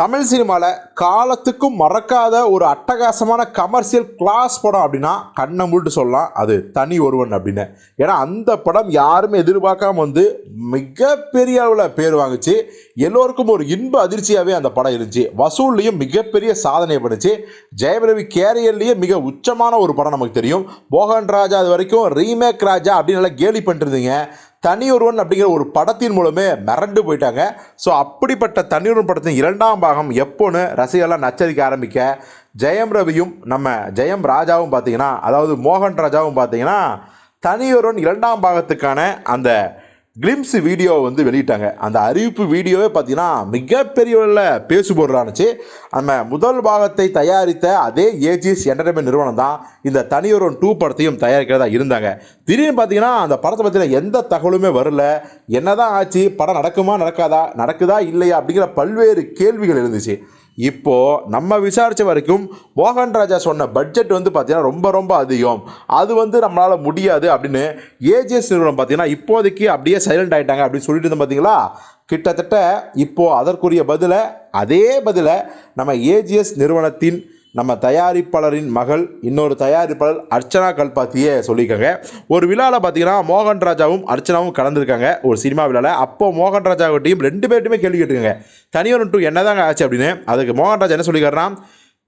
தமிழ் சினிமாவில் காலத்துக்கும் மறக்காத ஒரு அட்டகாசமான கமர்ஷியல் கிளாஸ் படம் அப்படின்னா கண்ணை மூட்டு சொல்லலாம். அது தனி ஒருவன் அப்படின்னு. ஏன்னா அந்த படம் யாருமே எதிர்பார்க்காம வந்து மிகப்பெரிய அளவில் பேர் வாங்குச்சு. எல்லோருக்கும் ஒரு இன்ப அதிர்ச்சியாகவே அந்த படம் இருந்துச்சு. வசூல்லையும் மிகப்பெரிய சாதனை பண்ணுச்சு ஜெயபிரவி கேரியர்லேயே மிக உச்சமான ஒரு படம் நமக்கு தெரியும். மோகன் ராஜா அது வரைக்கும் ரீமேக் ராஜா அப்படின்னு நல்லா கேலி பண்ணிருந்தீங்க தனியொருவன் தனி ஒருவன் அப்படிங்கிற ஒரு படத்தின் மூலமே மிரண்டு போயிட்டாங்க. ஸோ அப்படிப்பட்ட தனி ஒருவன் படத்தின் இரண்டாம் பாகம் எப்போன்னு ரசிகர்லாம் நச்சரிக்க ஆரம்பிக்க ஜெயம் ரவியும் நம்ம ஜெயம் ராஜாவும் பார்த்தீங்கன்னா அதாவது மோகன் ராஜாவும் பார்த்தீங்கன்னா தனியொருவன் இரண்டாம் பாகத்துக்கான அந்த கிளிம்ஸ் வீடியோ வந்து வெளியிட்டாங்க. அந்த அறிவிப்பு வீடியோவே பார்த்தீங்கன்னா மிகப்பெரிய பேசு பேசுபொருளானுச்சு நம்ம முதல் பாகத்தை தயாரித்த அதே ஏஜிஎஸ் என்டர்டைன்மெண்ட் நிறுவனம் தான் இந்த தனியொருவன் டூ படத்தையும் தயாரிக்கிறதா இருந்தாங்க. திடீர்னு பார்த்தீங்கன்னா அந்த படத்தை பற்றின எந்த தகவலுமே வரல. என்னதான் ஆச்சு? படம் நடக்குமா நடக்காதா? நடக்குதா இல்லையா? அப்படிங்கிற பல்வேறு கேள்விகள் இருந்துச்சு இப்போ நம்ம விசாரித்த வரைக்கும் மோகன் ராஜா சொன்ன பட்ஜெட் வந்து பார்த்திங்கன்னா ரொம்ப ரொம்ப அதிகம். அது வந்து நம்மளால் முடியாது அப்படின்னு ஏஜிஎஸ் நிறுவனம் பார்த்தீங்கன்னா இப்போதைக்கு அப்படியே சைலண்ட் ஆகிட்டாங்க அப்படின்னு சொல்லிட்டு இருந்தோம் பார்த்தீங்களா கிட்டத்தட்ட இப்போது அதற்குரிய பதிலை அதே பதிலை நம்ம ஏஜிஎஸ் நிறுவனத்தின் நம்ம தயாரிப்பாளரின் மகள் இன்னொரு தயாரிப்பாளர் அர்ச்சனா கல்பாத்தியே சொல்லியிருக்காங்க. ஒரு விழாவில் பார்த்தீங்கன்னா மோகன் ராஜாவும் அர்ச்சனாவும் கலந்துருக்காங்க. ஒரு சினிமா விழாவில் அப்போ மோகன் ராஜாவட்டையும் ரெண்டு பேர்ட்டுமே கேள்வி கேட்டுருக்காங்க. தனியொரு டூ என்னதாங்க ஆச்சு அப்படின்னு. அதுக்கு மோகன் ராஜா என்ன சொல்லிக்கிறாருன்னா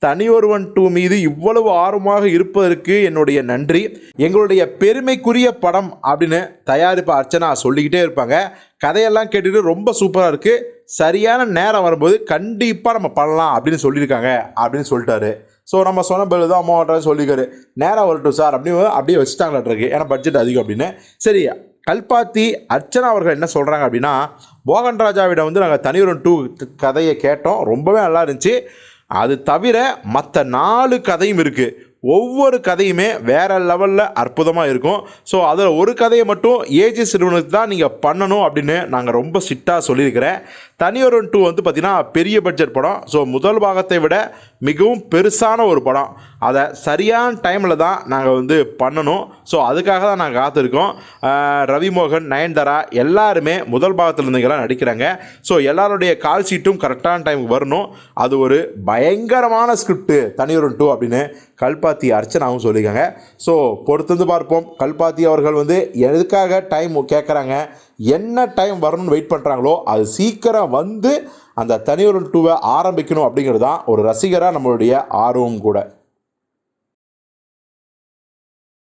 தனியொருவன் டூ மீது இவ்வளவு ஆர்வமாக இருப்பதற்கு என்னுடைய நன்றி. எங்களுடைய பெருமைக்குரிய படம் அப்படின்னு தயாரிப்பு அர்ச்சனா சொல்லிக்கிட்டே இருப்பாங்க. கதையெல்லாம் கேட்டுட்டு ரொம்ப சூப்பராக இருக்குது சரியான நேரம் வரும்போது கண்டிப்பாக நம்ம பண்ணலாம் அப்படின்னு சொல்லியிருக்காங்க அப்படின்னு சொல்லிட்டாரு. ஸோ நம்ம சொன்ன பில் தான் அம்மாவட்ட சொல்லிக்காரு நேரம் வரட்டும் சார். அப்படின்னு அப்படியே வச்சுட்டாங்களாட்டிருக்கு ஏன்னா பட்ஜெட் அதிகம் அப்படின்னு. சரி கல்பாத்தி அர்ச்சனா அவர்கள் என்ன சொல்கிறாங்க அப்படின்னா மோகன் ராஜாவிடம் வந்து நாங்கள் தனியொரு டூ கதையை கேட்டோம். ரொம்பவே நல்லா இருந்துச்சு. அது தவிர மற்ற நாலு கதையும் இருக்குது ஒவ்வொரு கதையுமே வேறு லெவலில் அற்புதமாக இருக்கும். ஸோ அதில் ஒரு கதையை மட்டும் ஏஜிஎஸ் நிறுவனத்துக்கு தான் நீங்கள் பண்ணணும் அப்படின்னு நாங்கள் ரொம்ப ஸ்ட்ரிக்டாக சொல்லியிருக்கிறேன். தனியொருவன் டூ வந்து பார்த்திங்கன்னா பெரிய பட்ஜெட் படம். ஸோ முதல் பாகத்தை விட மிகவும் பெருசான ஒரு படம். அதை சரியான டைமில் தான் நாங்கள் வந்து பண்ணணும். ஸோ அதுக்காக தான் நாங்கள் காத்திருக்கோம். ரவிமோகன் நயன்தாரா எல்லாருமே முதல் பாகத்தில் நடிக்கிறாங்க. ஸோ எல்லாருடைய கால் ஷீட்டும் கரெக்டான டைமுக்கு வரணும். அது ஒரு பயங்கரமான ஸ்கிரிப்ட் தனியொரு டூ அப்படின்னு கல்பாத்தி அர்ச்சனாவும் சொல்லியிருக்காங்க. ஸோ பொறுத்திருந்து பார்ப்போம். கல்பாத்தி அவர்கள் வந்து எதுக்காக டைம் கேட்குறாங்க என்ன டைம் வரணும்னு வெயிட் பண்ணுறாங்களோ அது சீக்கிரம் வந்து அந்த தனியொரு டூவை ஆரம்பிக்கணும் அப்படிங்கிறது தான் ஒரு ரசிகராக நம்மளுடைய ஆர்வம் கூட.